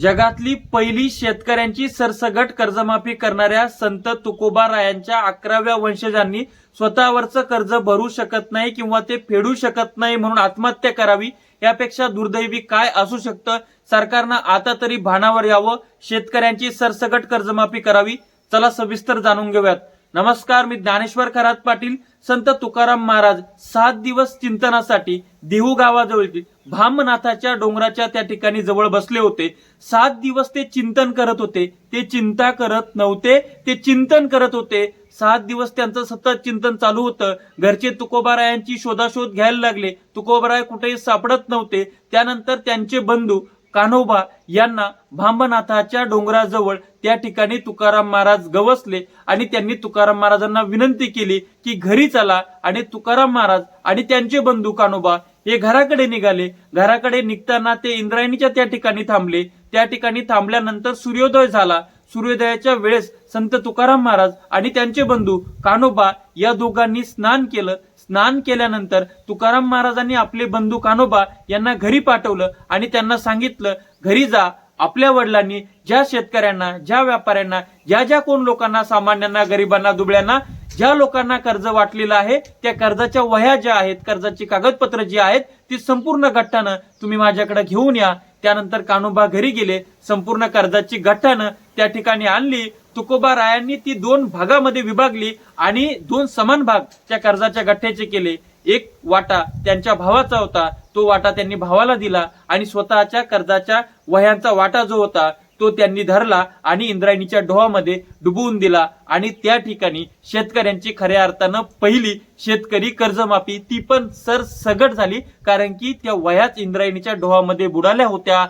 जगातली पहिली शेतकऱ्यांची सरसगट कर्जमाफी करणाऱ्या संत तुकोबा रायांच्या अकराव्या वंशजांनी स्वतःवरचं कर्ज भरू शकत नाही किंवा ते फेडू शकत नाही म्हणून आत्महत्या करावी यापेक्षा दुर्दैवी काय असू शकतं? सरकारनं आता तरी भानावर यावं. शेतकऱ्यांची सरसगट कर्जमाफी करावी. चला सविस्तर जाणून घेऊयात. नमस्कार मी ज्ञानेश्वर खरात पाटील संत तुकाराम महाराज सात दिवस चिंतनासाठी देहू गावाजवळील भामनाथाच्या डोंगराच्या त्या ठिकाणी जवळ बसले होते. सात दिवस ते चिंतन करत होते. ते चिंता करत नव्हते. ते चिंतन करत होते. सात दिवस त्यांचं सतत चिंतन चालू होतं. घरचे तुकोबारायांची शोधाशोध घ्यायला लागले. तुकोबाराय कुठेही सापडत नव्हते. त्यानंतर त्यांचे बंधू कान्होबा यांना भांबनाथाच्या डोंगराजवळ त्या ठिकाणी तुकाराम महाराज गवसले आणि त्यांनी तुकाराम महाराजांना विनंती केली की घरी चला आणि तुकाराम महाराज आणि त्यांचे बंधू कान्होबा हे घराकडे निघाले. घराकडे निघताना ते इंद्रायणीच्या त्या ठिकाणी थांबले. त्या ठिकाणी थांबल्यानंतर सूर्योदय झाला. सूर्योदयाच्या वेळेस संत तुकाराम महाराज आणि त्यांचे बंधू कान्होबा या दोघांनी स्नान केलं. स्नान केल्यानंतर तुकाराम महाराजांनी आपले बंधू कानोबा यांना घरी पाठवलं आणि त्यांना सांगितलं घरी जा आपल्या वडिलांनी ज्या शेतकऱ्यांना ज्या व्यापाऱ्यांना ज्या ज्या कोण लोकांना सामान्यांना गरिबांना दुबळ्यांना ज्या लोकांना कर्ज वाटलेलं आहे त्या कर्जाच्या वह्या ज्या आहेत कर्जाची कागदपत्र जी आहेत ती संपूर्ण गट्टानं तुम्ही माझ्याकडे घेऊन या. त्यानंतर कान्होबा घरी गेले संपूर्ण कर्जाची गट्टानं त्या ठिकाणी आणली. तुकोबा रायांनी ती दोन भागामध्ये विभागली आणि दोन समान भाग त्या कर्जाच्या गठ्ठ्याचे केले. एक वाटा त्यांच्या भावाचा होता तो वाटा त्यांनी भावाला दिला आणि स्वतःच्या कर्जाच्या वह्यांचा वाटा जो होता तो त्यांनी धरला आणि इंद्रायणीच्या डोहामध्ये डुबवून दिला आणि त्या ठिकाणी शेतकऱ्यांची खऱ्या अर्थानं पहिली शेतकरी कर्जमाफी ती पण सरसगट झाली कारण की त्या वह्याच इंद्रायणीच्या डोहामध्ये बुडाल्या होत्या.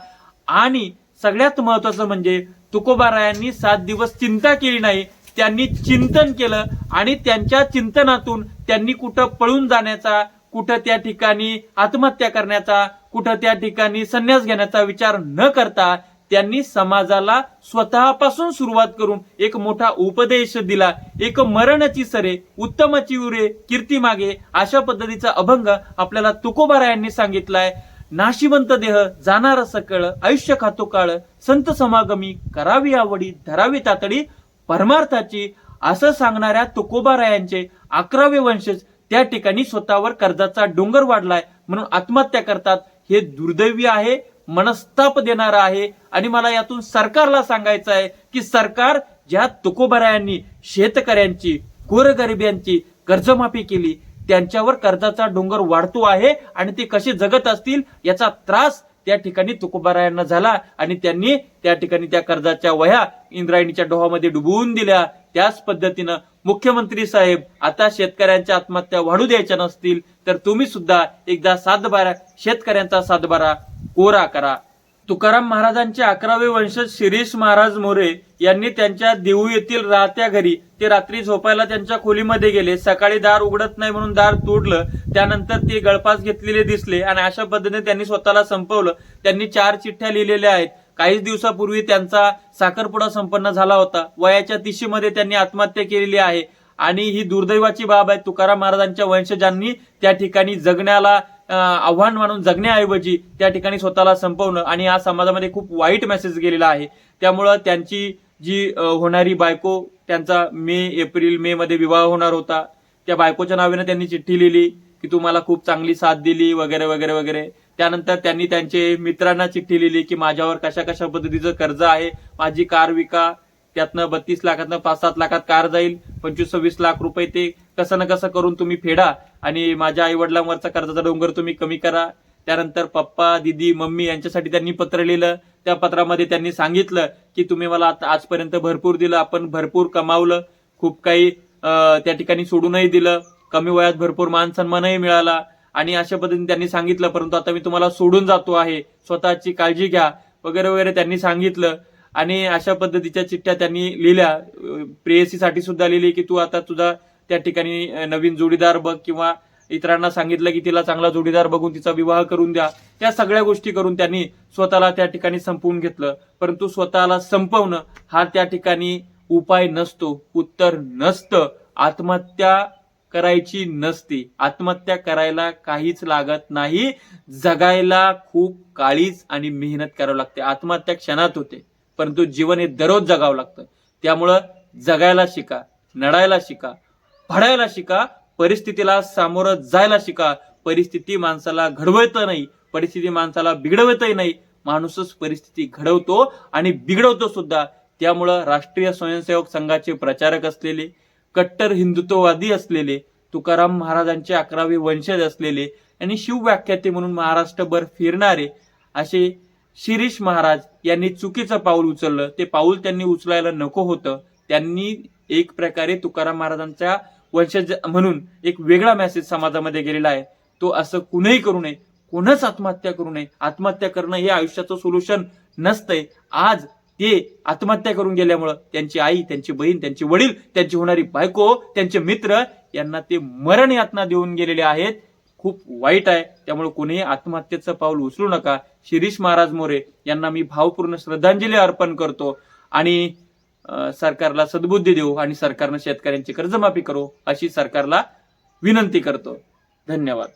आणि सगळ्यात महत्वाचं म्हणजे तुकोबारायांनी सात दिवस चिंता केली नाही त्यांनी चिंतन केलं आणि त्यांच्या चिंतनातून त्यांनी कुठं पळून जाण्याचा कुठं त्या ठिकाणी आत्महत्या करण्याचा कुठं त्या ठिकाणी संन्यास घेण्याचा विचार न करता त्यांनी समाजाला स्वतःपासून सुरुवात करून एक मोठा उपदेश दिला. एक मरणची सरे उत्तमची उरे कीर्ती मागे अशा पद्धतीचा अभंग आपल्याला तुकोबारायांनी सांगितलाय. नाशिवंत देह जाणार सकळ आयुष्य खातो काळ संत समागमी करावी आवडी धरावी तातडी परमार्थाची असं सांगणाऱ्या तुकोबारायांचे अकरावे वंशज त्या ठिकाणी स्वतःवर कर्जाचा डोंगर वाढलाय म्हणून आत्महत्या करतात. हे दुर्दैवी आहे मनस्ताप देणारं आहे आणि मला यातून सरकारला सांगायचं आहे की सरकार ज्या तुकोबारायांनी शेतकऱ्यांची गोरगरिब्यांची कर्जमाफी केली त्यांच्यावर कर्जाचा डोंगर वाढतो आहे आणि ते कसे जगत असतील याचा त्रास त्या ठिकाणी तुकोबारायांना झाला आणि त्यांनी त्या ठिकाणी त्या कर्जाच्या वह्या इंद्रायणीच्या डोहामध्ये डुबवून दिल्या. त्याच पद्धतीनं मुख्यमंत्री साहेब आता शेतकऱ्यांच्या आत्महत्या वाढू द्यायच्या नसतील तर तुम्ही सुद्धा एकदा सातबारा शेतकऱ्यांचा सातबारा कोरा करा. तुकाराम महाराजांचे अकरावे वंशज शिरीष महाराज मोरे यांनी त्यांच्या देऊ येथील राहत्या घरी ते रात्री झोपायला त्यांच्या खोलीमध्ये गेले. सकाळी दार उघडत नाही म्हणून दार तोडलं. त्यानंतर ते गळपास घेतलेले दिसले आणि अशा पद्धतीने त्यांनी स्वतःला संपवलं. त्यांनी चार चिठ्ठ्या लिहिलेल्या आहेत. काहीच दिवसापूर्वी त्यांचा साखरपुडा संपन्न झाला होता. वयाच्या तिशीमध्ये त्यांनी आत्महत्या केलेली आहे. आणि ही दुर्दैवाची बाब आहे. तुकाराम महाराजांच्या वंशजांनी त्या ठिकाणी जगण्याला आव्हान मानून जगण्याऐवजी त्या ठिकाणी स्वतःला संपवणं आणि या समाजामध्ये खूप वाईट मेसेज गेलेला आहे. त्यामुळं त्यांची जी होणारी बायको त्यांचा मे एप्रिल मे मध्ये विवाह होणार होता. त्या बायकोच्या नावाने त्यांनी चिठ्ठी लिहिली की तू मला खूप चांगली साथ दिली वगैरे वगैरे वगैरे. त्यानंतर त्यांनी त्यांचे मित्रांना चिठ्ठी लिहिली की माझ्यावर कशा कशा पद्धतीचं कर्ज आहे माझी कार विका त्यातनं बत्तीस लाखातनं पाच सात लाखात कार जाईल पंचवीस सव्वीस लाख रुपये ते कसं ना कसं करून तुम्ही फेडा आणि माझ्या आई वडिलांवरचा कर्जाचा डोंगर तुम्ही कमी करा. त्यानंतर पप्पा दिदी मम्मी यांच्यासाठी त्यांनी पत्र लिहिलं. त्या पत्रामध्ये त्यांनी सांगितलं की तुम्ही मला आता आजपर्यंत भरपूर दिलं आपण भरपूर कमावलं. खूप काही त्या ठिकाणी सोडूनही दिलं. कमी वयात भरपूर मान सन्मानही मिळाला. आणि अशा पद्धतीने त्यांनी सांगितलं परंतु आता मी तुम्हाला सोडून जातो आहे. स्वतःची काळजी घ्या. वगैरे वगैरे त्यांनी सांगितलं. आणि अशा पद्धतीच्या चिठ्ठ्या त्यांनी लिहिल्या. प्रेयसीसाठी सुद्धा लिहिली की तू आता तुझा त्या ठिकाणी नवीन जोडीदार बघ किंवा इतरांना सांगितलं की तिला चांगला जोडीदार बघून तिचा विवाह करून द्या. त्या सगळ्या गोष्टी करून त्यांनी स्वतःला त्या ठिकाणी संपवून घेतलं. परंतु स्वतःला संपवणं हा त्या ठिकाणी उपाय नसतो उत्तर नसतं. आत्महत्या करायची नसती. आत्महत्या करायला काहीच लागत नाही. जगायला खूप काळीच आणि मेहनत करावं लागते. आत्महत्या क्षणात होते. परंतु जीवन हे दररोज जगावं लागतं. त्यामुळं जगायला शिका नडायला शिका भडायला शिका परिस्थितीला सामोरं जायला शिका. परिस्थिती माणसाला घडवत नाही परिस्थिती माणसाला बिघडवतही नाही. माणूसच परिस्थिती घडवतो आणि बिघडवतो सुद्धा. त्यामुळं राष्ट्रीय स्वयंसेवक संघाचे प्रचारक असलेले कट्टर हिंदुत्ववादी असलेले तुकाराम महाराजांचे अकरावे वंशज असलेले आणि शिवव्याख्याते म्हणून महाराष्ट्रभर फिरणारे असे शिरीष महाराज यांनी चुकीचं पाऊल उचललं. ते पाऊल त्यांनी उचलायला नको होतं. त्यांनी एक प्रकारे तुकाराम महाराजांच्या वंशज म्हणून एक वेगळा मेसेज समाजामध्ये गेलेला आहे. तो असं कुणीही करू नये. कोणच आत्महत्या करू नये. आत्महत्या करणं हे आयुष्याचं सोल्युशन नसतंय. आज ते आत्महत्या करून गेल्यामुळं त्यांची आई त्यांची बहीण त्यांचे वडील त्यांची होणारी बायको त्यांचे मित्र यांना ते मरण यातना देऊन गेलेले आहेत. खूप वाईट आहे. त्यामुळे कोणीही आत्महत्येचं पाऊल उचलू नका. शिरीष महाराज मोरे यांना मी भावपूर्ण श्रद्धांजली अर्पण करतो. आणि सरकारला सद्बुद्धी देऊ आणि सरकारनं शेतकऱ्यांची कर्जमाफी करू अशी सरकारला विनंती करतो. धन्यवाद.